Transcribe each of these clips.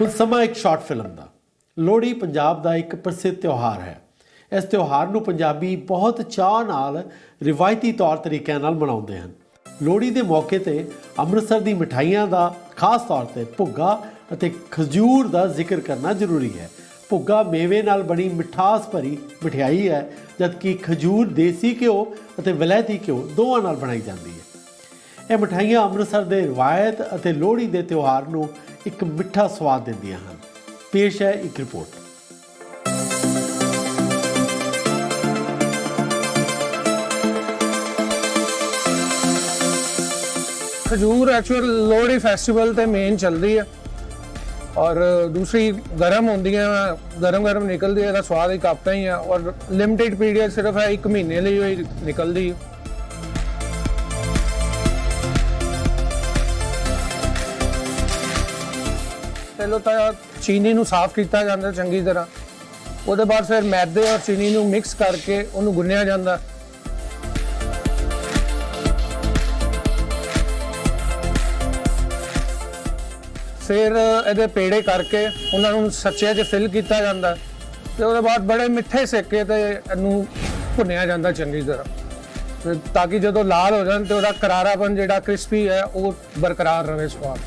ਹੁਣ ਸਮਾਂ ਇੱਕ ਸ਼ਾਰਟ ਫਿਲਮ ਦਾ। ਲੋਹੜੀ ਪੰਜਾਬ ਦਾ ਇੱਕ ਪ੍ਰਸਿੱਧ ਤਿਉਹਾਰ ਹੈ। ਇਸ ਤਿਉਹਾਰ ਨੂੰ ਪੰਜਾਬੀ ਬਹੁਤ ਚਾਅ ਨਾਲ ਰਿਵਾਇਤੀ ਤੌਰ ਤਰੀਕਿਆਂ ਨਾਲ ਮਨਾਉਂਦੇ ਹਨ। ਲੋਹੜੀ ਦੇ ਮੌਕੇ ਤੇ ਅੰਮ੍ਰਿਤਸਰ ਦੀ ਮਠਾਈਆਂ ਦਾ ਖਾਸ ਤੌਰ ਤੇ ਭੁੱਗਾ ਅਤੇ ਖਜੂਰ ਦਾ ਜ਼ਿਕਰ ਕਰਨਾ ਜ਼ਰੂਰੀ ਹੈ। ਭੁੱਗਾ ਮੇਵੇ ਨਾਲ ਬਣੀ ਮਿਠਾਸ ਭਰੀ ਮਠਿਆਈ ਹੈ, ਜਦਕਿ ਖਜੂਰ ਦੇਸੀ ਘਿਓ ਅਤੇ ਵਿਲਾਇਤੀ ਘਿਓ ਦੋਵਾਂ ਨਾਲ ਬਣਾਈ ਜਾਂਦੀ ਹੈ। ਇਹ ਮਠਾਈਆਂ ਅੰਮ੍ਰਿਤਸਰ ਦੇ ਰਵਾਇਤ ਅਤੇ ਲੋਹੜੀ ਦੇ ਤਿਉਹਾਰ ਨੂੰ ਇੱਕ ਮਿੱਠਾ ਸਵਾਦ ਦਿੰਦੀਆਂ ਹਨ। ਪੇਸ਼ ਹੈ ਇੱਕ ਰਿਪੋਰਟ। ਖਜੂਰ ਐਕਚੁਅਲ ਲੋਹੜੀ ਫੈਸਟੀਵਲ ਤੇ ਮੇਨ ਚੱਲਦੀ ਹੈ ਔਰ ਦੂਸਰੀ ਗਰਮ ਹੁੰਦੀਆਂ ਗਰਮ ਗਰਮ ਨਿਕਲਦੀ ਹੈ ਇਹਦਾ ਸਵਾਦ ਇੱਕ ਆਪਣਾ ਹੀ ਹੈ ਔਰ ਲਿਮਿਟਿਡ ਪੀਰੀਅਡ ਸਿਰਫ ਹੈ 1 ਮਹੀਨੇ ਲਈ ਹੋਈ ਨਿਕਲਦੀ ਹੈ ਪਹਿਲਾਂ ਤਾਂ ਚੀਨੀ ਨੂੰ ਸਾਫ਼ ਕੀਤਾ ਜਾਂਦਾ ਚੰਗੀ ਤਰ੍ਹਾਂ। ਉਹਦੇ ਬਾਅਦ ਫਿਰ ਮੈਦੇ ਔਰ ਚੀਨੀ ਨੂੰ ਮਿਕਸ ਕਰਕੇ ਉਹਨੂੰ ਗੁੰਨਿਆ ਜਾਂਦਾ। ਫਿਰ ਇਹਦੇ ਪੇੜੇ ਕਰਕੇ ਉਹਨਾਂ ਨੂੰ ਸੱਚੇ 'ਚ ਫਿਲ ਕੀਤਾ ਜਾਂਦਾ। ਤੇ ਉਹਦੇ ਬਾਅਦ ਬੜੇ ਮਿੱਠੇ ਸੇਕੇ ਤੇ ਇਹਨੂੰ ਭੁੰਨਿਆ ਜਾਂਦਾ ਚੰਗੀ ਤਰ੍ਹਾਂ। ਤਾਂ ਕਿ ਜਦੋਂ ਲਾਲ ਹੋ ਜਾਣ ਤੇ ਉਹਦਾ ਕਰਾਰਾਪਨ ਜਿਹੜਾ ਕ੍ਰਿਸਪੀ ਹੈ, ਉਹ ਬਰਕਰਾਰ ਰਹੇ ਸਵਾਦ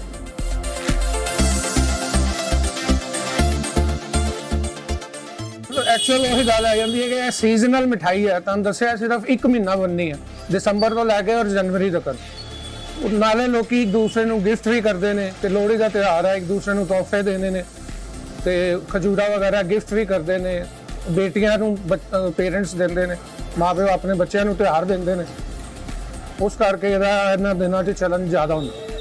ਐਕਚੁਅਲ ਉਹੀ ਗੱਲ ਆ ਜਾਂਦੀ ਹੈ ਕਿ ਇਹ ਸੀਜ਼ਨਲ ਮਿਠਾਈ ਹੈ ਤੁਹਾਨੂੰ ਦੱਸਿਆ ਸਿਰਫ 1 ਮਹੀਨਾ ਬਣਨੀ ਹੈ ਦਸੰਬਰ ਤੋਂ ਲੈ ਕੇ ਔਰ ਜਨਵਰੀ ਤੱਕ। ਨਾਲੇ ਲੋਕੀ ਇੱਕ ਦੂਸਰੇ ਨੂੰ ਗਿਫਟ ਵੀ ਕਰਦੇ ਨੇ ਤੇ ਲੋਹੜੀ ਦਾ ਤਿਉਹਾਰ ਹੈ ਇੱਕ ਦੂਸਰੇ ਨੂੰ ਤੋਹਫੇ ਦੇਣੇ ਨੇ ਤੇ ਖਜੂਰਾ ਵਗੈਰਾ ਗਿਫਟ ਵੀ ਕਰਦੇ ਨੇ, ਬੇਟੀਆਂ ਨੂੰ ਪੇਰੈਂਟਸ ਦਿੰਦੇ ਨੇ ਮਾਪੇ ਆਪਣੇ ਬੱਚਿਆਂ ਨੂੰ ਤਿਉਹਾਰ ਦਿੰਦੇ ਨੇ। ਉਸ ਕਰਕੇ ਇਹਦਾ ਇਹਨਾਂ ਦਿਨਾਂ 'ਚ ਚਲਨ ਜ਼ਿਆਦਾ ਹੁੰਦਾ।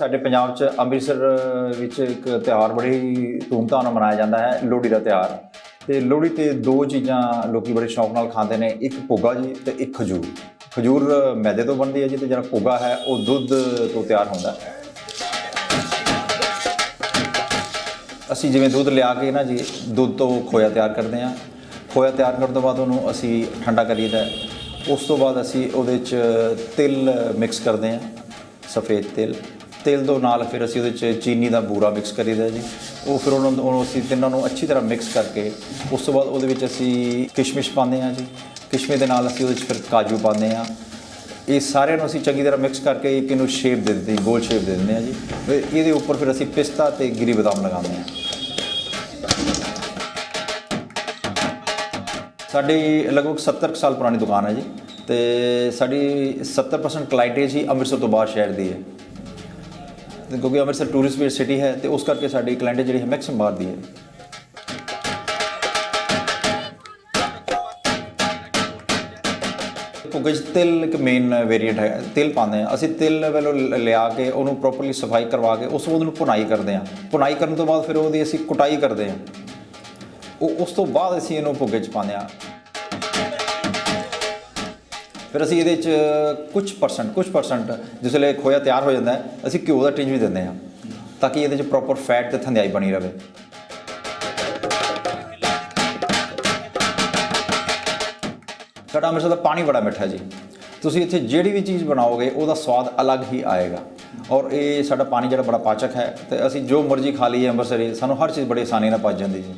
ਸਾਡੇ ਪੰਜਾਬ 'ਚ ਅੰਮ੍ਰਿਤਸਰ ਵਿੱਚ ਇੱਕ ਤਿਉਹਾਰ ਬੜੀ ਧੂਮਧਾਮ ਨਾਲ ਮਨਾਇਆ ਜਾਂਦਾ ਹੈ, ਲੋਹੜੀ ਦਾ ਤਿਉਹਾਰ। ਤੇ ਲੋਹੜੀ ਤੇ ਦੋ ਚੀਜ਼ਾਂ ਲੋਕੀ ਬੜੇ ਸ਼ੌਕ ਨਾਲ ਖਾਂਦੇ ਨੇ, ਇੱਕ ਭੁੱਗਾ ਜੀ ਤੇ ਇੱਕ ਖਜੂਰ। ਖਜੂਰ ਮੈਦੇ ਤੋਂ ਬਣਦੀ ਹੈ ਜੀ ਤੇ ਜਿਹੜਾ ਭੁੱਗਾ ਹੈ, ਉਹ ਦੁੱਧ ਤੋਂ ਤਿਆਰ ਹੁੰਦਾ ਹੈ। ਅਸੀਂ ਜਿਵੇਂ ਦੁੱਧ ਲਿਆ ਕੇ ਨਾ ਜੀ, ਦੁੱਧ ਤੋਂ ਖੋਇਆ ਤਿਆਰ ਕਰਦੇ ਹਾਂ। ਖੋਇਆ ਤਿਆਰ ਕਰਨ ਤੋਂ ਬਾਅਦ ਉਹਨੂੰ ਅਸੀਂ ਠੰਡਾ ਕਰੀਦਾ ਹੈ। ਉਸ ਤੋਂ ਬਾਅਦ ਅਸੀਂ ਉਹਦੇ 'ਚ ਤਿਲ ਮਿਕਸ ਕਰਦੇ ਹਾਂ, ਸਫੇਦ ਤਿਲ। ਤਿਲ ਤੋਂ ਨਾਲ ਫਿਰ ਅਸੀਂ ਉਹਦੇ 'ਚ ਚੀਨੀ ਦਾ ਬੂਰਾ ਮਿਕਸ ਕਰੀਦਾ ਜੀ। ਉਹ ਫਿਰ ਉਹਨਾਂ ਨੂੰ ਉਹਨੂੰ ਅਸੀਂ ਤਿੰਨਾਂ ਨੂੰ ਅੱਛੀ ਤਰ੍ਹਾਂ ਮਿਕਸ ਕਰਕੇ ਉਸ ਤੋਂ ਬਾਅਦ ਉਹਦੇ ਵਿੱਚ ਅਸੀਂ ਕਿਸ਼ਮਿਸ਼ ਪਾਉਂਦੇ ਹਾਂ ਜੀ। ਕਿਸ਼ਮਿਸ਼ ਦੇ ਨਾਲ ਅਸੀਂ ਉਹਦੇ 'ਚ ਫਿਰ ਕਾਜੂ ਪਾਉਂਦੇ ਹਾਂ। ਇਹ ਸਾਰਿਆਂ ਨੂੰ ਅਸੀਂ ਚੰਗੀ ਤਰ੍ਹਾਂ ਮਿਕਸ ਕਰਕੇ ਇੱਕ ਇਹਨੂੰ ਸ਼ੇਪ ਦੇ ਦਿੰਦੇ ਹਾਂ, ਗੋਲ ਸ਼ੇਪ ਦੇ ਦਿੰਦੇ ਹਾਂ ਜੀ। ਫਿਰ ਇਹਦੇ ਉੱਪਰ ਫਿਰ ਅਸੀਂ ਪਿਸਤਾ ਤੇ ਗਿਰੀ ਬਦਾਮ ਲਗਾਉਂਦੇ ਹਾਂ। ਸਾਡੀ ਲਗਭਗ 70 ਕੁ ਸਾਲ ਪੁਰਾਣੀ ਦੁਕਾਨ ਹੈ ਜੀ। ਤੇ ਸਾਡੀ 70% ਕਲਾਇੰਟੇਜ ਹੀ ਅੰਮ੍ਰਿਤਸਰ ਤੋਂ ਬਾਹਰ ਸ਼ਹਿਰ ਦੀ ਹੈ। ਤੇ ਕਿਉਂਕਿ ਅੰਮ੍ਰਿਤਸਰ ਟੂਰਿਸਟ ਵੀ ਸਿਟੀ ਹੈ ਤੇ ਉਸ ਕਰਕੇ ਸਾਡੀ ਕਲਾਇੰਟੇਜ ਜਿਹੜੀ ਹੈ ਮੈਕਸਿਮਮ ਬਾਹਰ ਦੀ ਹੈ। ਭੁੱਗੇ 'ਚ ਤਿਲ ਇੱਕ ਮੇਨ ਵੇਰੀਐਂਟ ਹੈ, ਤਿਲ ਪਾਉਂਦੇ ਆ ਅਸੀਂ ਤਿਲ ਵੱਲੋਂ ਲਿਆ ਕੇ ਉਹਨੂੰ ਪ੍ਰੋਪਰਲੀ ਸਫ਼ਾਈ ਕਰਵਾ ਕੇ ਉਸ ਤੋਂ ਬਾਅਦ ਉਹਨੂੰ ਕਰਦੇ ਆ ਭੁਨਾਈ ਕਰਨ ਤੋਂ ਬਾਅਦ ਫਿਰ ਉਹਦੀ ਅਸੀਂ ਕੁਟਾਈ ਕਰਦੇ ਆ ਉਹ, ਉਸ ਤੋਂ ਬਾਅਦ ਅਸੀਂ ਇਹਨੂੰ ਭੁੱਗੇ 'ਚ ਪਾਉਂਦੇ ਆ ਫਿਰ ਅਸੀਂ ਇਹਦੇ 'ਚ ਕੁਝ ਪਰਸੈਂਟ ਕੁਝ ਪਰਸੈਂਟ ਜਿਸ ਵੇਲੇ ਖੋਇਆ ਤਿਆਰ ਹੋ ਜਾਂਦਾ ਹੈ, ਅਸੀਂ ਘਿਓ ਦਾ ਟਿੰਜ ਵੀ ਦਿੰਦੇ ਹਾਂ, ਤਾਂ ਕਿ ਇਹਦੇ 'ਚ ਪ੍ਰੋਪਰ ਫੈਟ ਤੇ ਥੰਧਿਆਈ ਬਣੀ ਰਹੇ ਸਾਡਾ ਅੰਮ੍ਰਿਤਸਰ ਦਾ ਪਾਣੀ ਬੜਾ ਮਿੱਠਾ ਜੀ। ਤੁਸੀਂ ਇੱਥੇ ਜਿਹੜੀ ਵੀ ਚੀਜ਼ ਬਣਾਓਗੇ, ਉਹਦਾ ਸਵਾਦ ਅਲੱਗ ਹੀ ਆਏਗਾ। ਔਰ ਇਹ ਸਾਡਾ ਪਾਣੀ ਜਿਹੜਾ ਬੜਾ ਪਾਚਕ ਹੈ, ਤੇ ਅਸੀਂ ਜੋ ਮਰਜ਼ੀ ਖਾ ਲਈਏ ਅੰਮ੍ਰਿਤਸਰੀ, ਸਾਨੂੰ ਹਰ ਚੀਜ਼ ਬੜੀ ਆਸਾਨੀ ਨਾਲ ਪਚ ਜਾਂਦੀ ਜੀ।